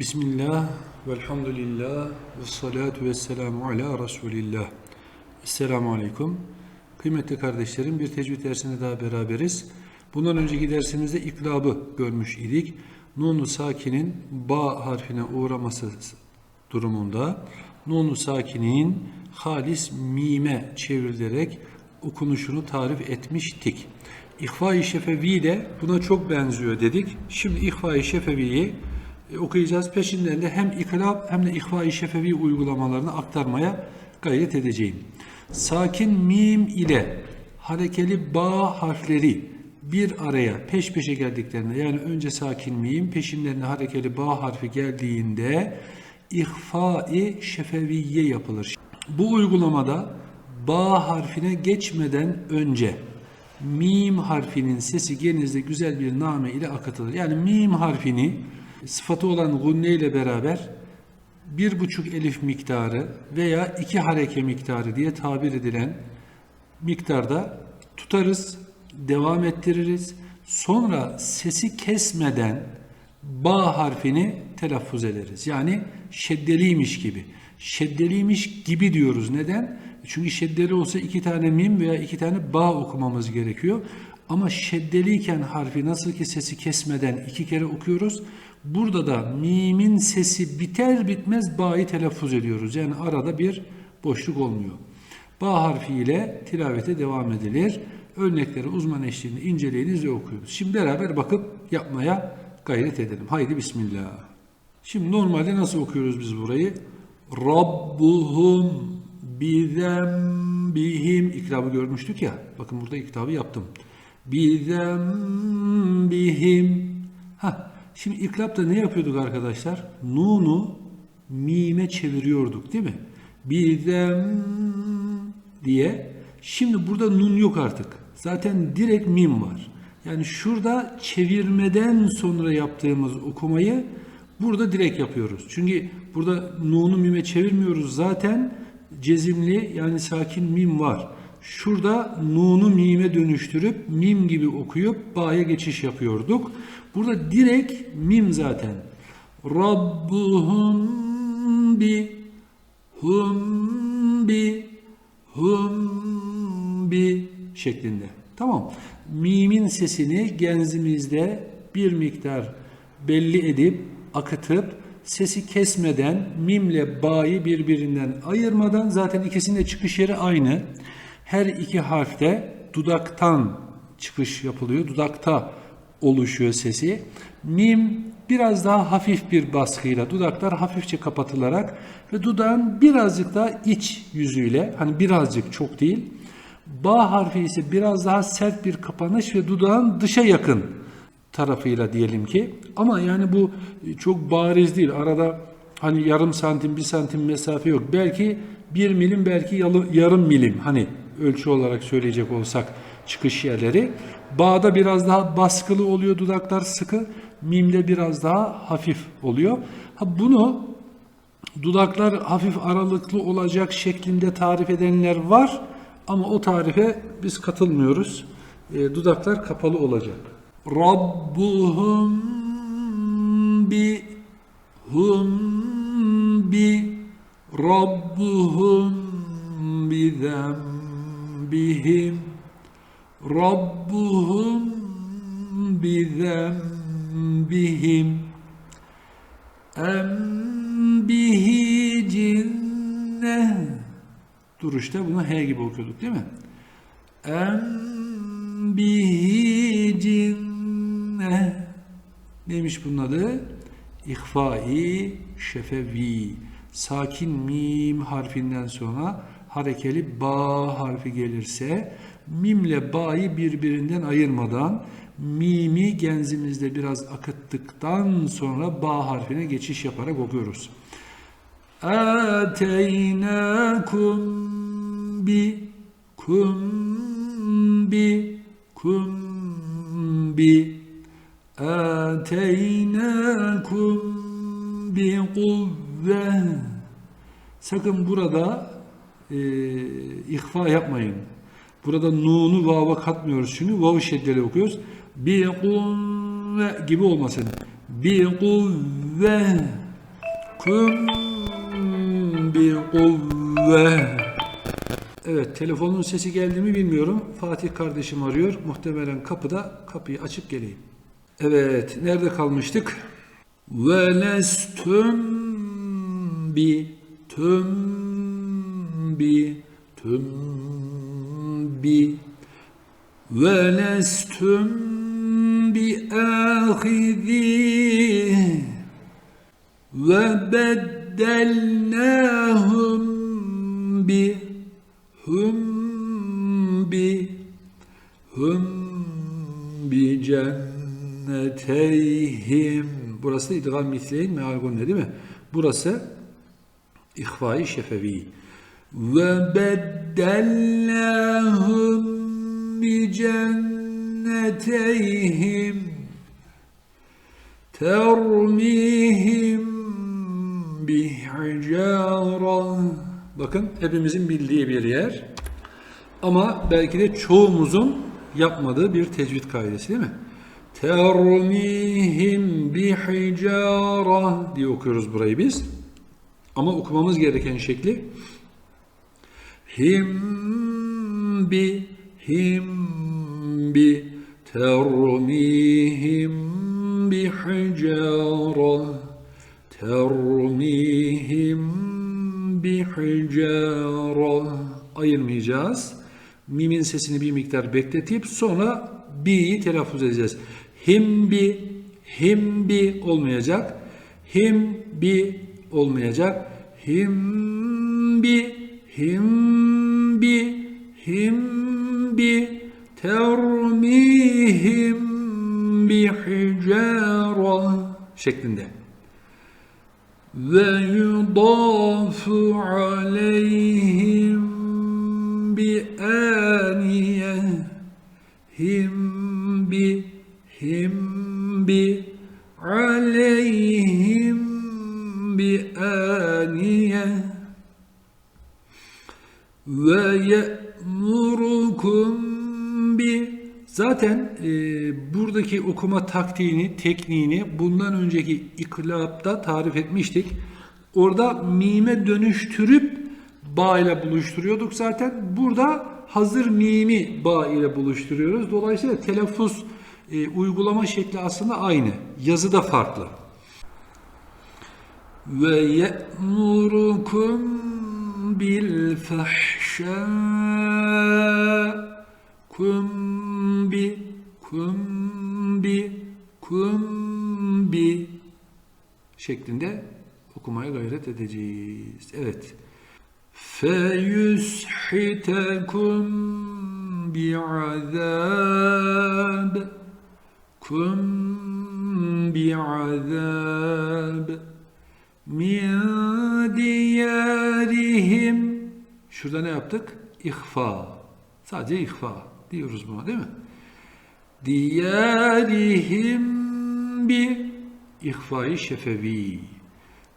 Bismillah, velhamdülillah, ve salatu ve selamu ala Resulillah. Esselamu Aleyküm. Kıymetli kardeşlerim, bir tecvid dersinde daha beraberiz. Bundan önceki dersimizde iklabı görmüş idik. Nunu sakinin ba harfine uğraması durumunda nunu sakinin halis mime çevrilerek okunuşunu tarif etmiştik. İhfa-i şefevi de buna çok benziyor dedik. Şimdi İhfa-i şefeviyi okuyacağız. Peşinden de hem iklab hem de İhfa-i şefevi uygulamalarını aktarmaya gayret edeceğim. Sakin mim ile harekeli ba harfleri bir araya peş peşe geldiklerinde yani önce sakin mim peşinden de harekeli ba harfi geldiğinde ihfa-i şefeviye yapılır. Bu uygulamada ba harfine geçmeden önce mim harfinin sesi genizde güzel bir name ile akıtılır. Yani mim harfini sıfatı olan gunne ile beraber bir buçuk elif miktarı veya iki hareke miktarı diye tabir edilen miktarda tutarız, devam ettiririz. Sonra sesi kesmeden ba harfini telaffuz ederiz. Yani şeddeliymiş gibi. Şeddeliymiş gibi diyoruz. Neden? Çünkü şeddeli olsa iki tane mim veya iki tane ba okumamız gerekiyor. Ama şeddeliyken harfi nasıl ki sesi kesmeden iki kere okuyoruz. Burada da mimin sesi biter bitmez ba'yı telaffuz ediyoruz. Yani arada bir boşluk olmuyor. Ba harfi ile tilavete devam edilir. Örnekleri uzman eşliğinde inceleyiniz ve okuyunuz. Şimdi beraber bakıp yapmaya gayret edelim. Haydi Bismillah. Şimdi normalde nasıl okuyoruz biz burayı? Rabbuhum bizembihim ikrabı görmüştük ya. Bakın burada ikrabı yaptım. Bizembihim. Ha, şimdi ikrapta ne yapıyorduk arkadaşlar? Nunu mime çeviriyorduk değil mi? Bizem diye. Şimdi burada nun yok artık. Zaten direkt mim var. Yani şurada çevirmeden sonra yaptığımız okumayı burada direkt yapıyoruz. Çünkü burada nunu mime çevirmiyoruz zaten cezimli yani sakin mim var. Şurada nunu mime dönüştürüp mim gibi okuyup ba'ya geçiş yapıyorduk. Burada direkt mim zaten. Rabbuhum bi hum bi hum bi şeklinde. Tamam. Mimin sesini genzimizde bir miktar belli edip akıtıp sesi kesmeden mimle ba'yı birbirinden ayırmadan zaten ikisinin de çıkış yeri aynı. Her iki harfte dudaktan çıkış yapılıyor. Dudakta oluşuyor sesi. Mim biraz daha hafif bir baskıyla dudaklar hafifçe kapatılarak ve dudağın birazcık daha iç yüzüyle hani birazcık çok değil. Ba harfi ise biraz daha sert bir kapanış ve dudağın dışa yakın tarafıyla diyelim ki. Ama yani bu çok bariz değil. Arada hani yarım santim, bir santim mesafe yok. Belki bir milim, belki yarım milim. Hani ölçü olarak söyleyecek olsak çıkış yerleri. Bağda biraz daha baskılı oluyor dudaklar sıkı. Mimde biraz daha hafif oluyor. Ha bunu dudaklar hafif aralıklı olacak şeklinde tarif edenler var. Ama o tarife biz katılmıyoruz. E, dudaklar kapalı olacak. Rabbuhum bi hum bi Rabbuhum bi zembihim Rabbuhum bi zembihim em bihi cinne duruşta bunu H gibi okuyorduk değil mi? Em bihi cinne neymiş bunun adı? İhfai şefevi. Sakin mim harfinden sonra harekeli ba harfi gelirse mimle ba'yı birbirinden ayırmadan mimi genzimizde biraz akıttıktan sonra ba harfine geçiş yaparak okuyoruz. Ateynakum bi kum bi kum bi Ateynakum bi kuvve Sakın burada e, ihfa yapmayın. Burada nunu vava katmıyoruz çünkü vav şeddeli okuyoruz. Bi kuvve gibi olmasın. Bi kuvve kum bi kuvve. Evet, telefonun sesi geldi mi bilmiyorum. Fatih kardeşim arıyor. Muhtemelen kapıda. Kapıyı açıp geleyim. Evet, nerede kalmıştık? Ve lestüm bi tüm bi tüm bi ve lestüm bi ahidih ve beddelnâhum bi hum bi hum bi cenneteyhim. Burası idgam misleyin meal gunne değil mi? Burası ihfai şefevi bi cenneteyhim termihim bihicara bakın hepimizin bildiği bir yer ama belki de çoğumuzun yapmadığı bir tecvid kaidesi değil mi? Termihim bihicara diye okuyoruz burayı biz. Ama okumamız gereken şekli Himbi, himbi, termihim bi hicara, termihim bi hicara. Ayırmayacağız. Mimin sesini bir miktar bekletip sonra bi'yi telaffuz edeceğiz. Himbi, himbi olmayacak. Himbi olmayacak. Himbi, himbi himbi, termihim bihijara şeklinde. Ve yudafu aleyhim bi aniye him bi him bi aleyhim ve ye'murukum bi Zaten e, buradaki okuma taktiğini, tekniğini bundan önceki iklapta tarif etmiştik. Orada mime dönüştürüp ba ile buluşturuyorduk zaten. Burada hazır mimi ba ile buluşturuyoruz. Dolayısıyla telaffuz e, uygulama şekli aslında aynı. Yazı da farklı. Ve ye'murukum bil fahşâ kumbi kumbi kumbi şeklinde okumaya gayret edeceğiz. Evet. Feyushitekum bi'azab kum bi'azab min diyarihim Şurada ne yaptık? İhfa. Sadece ihfa diyoruz buna değil mi? Diyarihim bi ihfai şefevi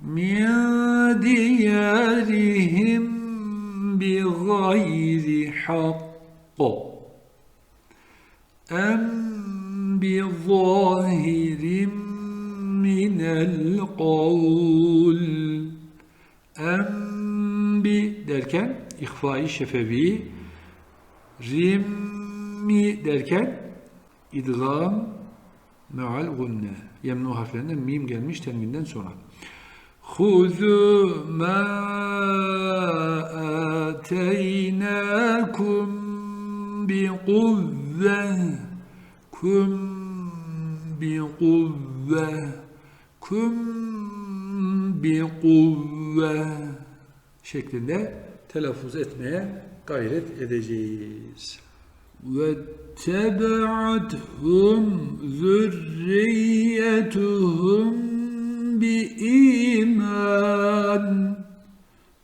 min diyarihim bi gayri hakko em bi zahirim minel kavl em bi derken ihfai şefevi rim mi derken idgam meal gunne. Yemnu harflerinden mim gelmiş tenvinden sonra. Huzu ma ateynakum bi kuvve kum bi kuvve kum bi kuvve şeklinde telaffuz etmeye gayret edeceğiz. Ve tebaatuhum zürriyetuhum bi iman.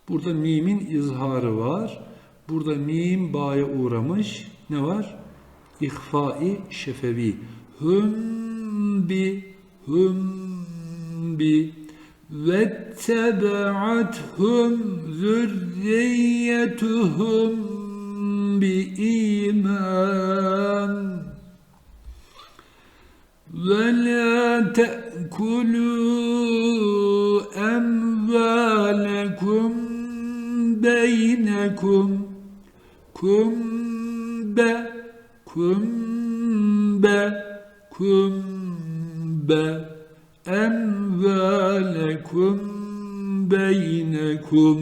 Burada mimin izharı var. Burada mim baya uğramış. Ne var? İhfai şefevi. Hüm bi hüm bi vettebe'athum zürriyetuhum بإيمان ولا تأكلوا بينكم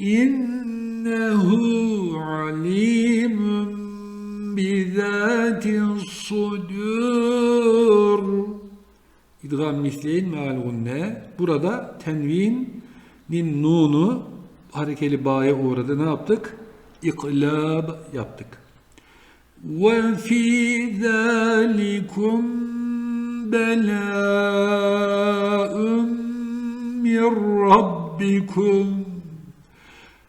إنه عليم بذات الصدور İdgam misleyin meal gunne. Burada tenvinin nunu harekeli ba'ya uğradı. Ne yaptık? İklab yaptık. Ve fi zalikum belâ'un min rabbikum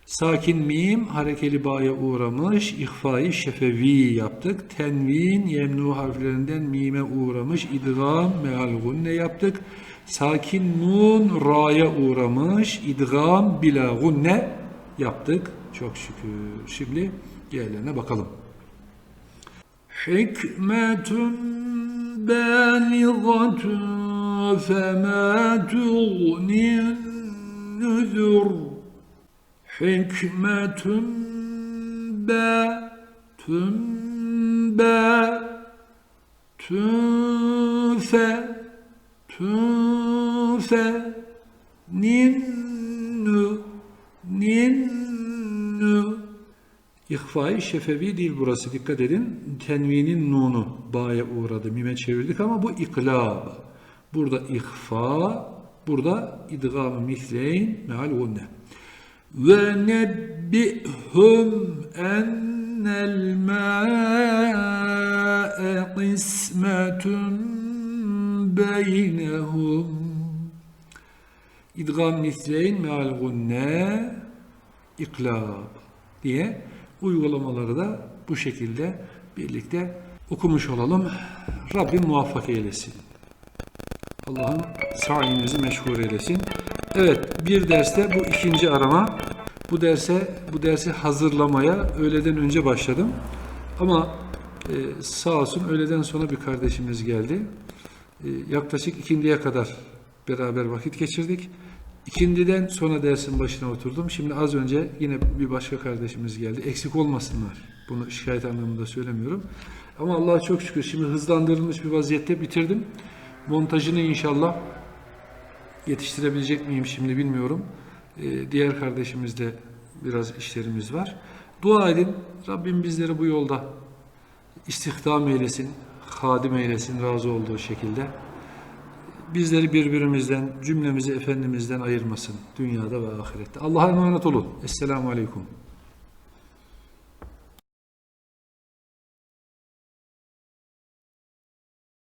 Sakin mim harekeli ba'ya uğramış, ihfayı şefevi yaptık. Tenvin yemnu harflerinden mime uğramış, idgam meal gunne yaptık. Sakin nun ra'ya uğramış, idgam bila gunne yaptık. Çok şükür. Şimdi diğerlerine bakalım. Hikmetun baligatun fema tuğnin nüzur. Hikmetun be tünbe tünfe tünfe ninnu ninnu İhfai şefevi değil burası dikkat edin. Tenvinin nunu ba'ya uğradı. Mime çevirdik ama bu iklab. Burada ihfa, burada idgam-ı misleyn meal gunne. Ve nebbihum ennel mâ'e qismetun beynehum. İdgam misleyn meal gunne iklab diye uygulamaları da bu şekilde birlikte okumuş olalım. Rabbim muvaffak eylesin. Allah'ın sayenizi meşgul eylesin. Evet, bir derste bu ikinci arama. Bu derse bu dersi hazırlamaya öğleden önce başladım. Ama e, sağ olsun öğleden sonra bir kardeşimiz geldi. E, yaklaşık ikindiye kadar beraber vakit geçirdik. İkindiden sonra dersin başına oturdum. Şimdi az önce yine bir başka kardeşimiz geldi. Eksik olmasınlar. Bunu şikayet anlamında söylemiyorum. Ama Allah'a çok şükür şimdi hızlandırılmış bir vaziyette bitirdim. Montajını inşallah yetiştirebilecek miyim şimdi bilmiyorum. Ee, diğer kardeşimizde biraz işlerimiz var. Dua edin. Rabbim bizleri bu yolda istihdam eylesin, hadim eylesin razı olduğu şekilde. Bizleri birbirimizden, cümlemizi Efendimizden ayırmasın dünyada ve ahirette. Allah'a emanet olun. Esselamu Aleyküm.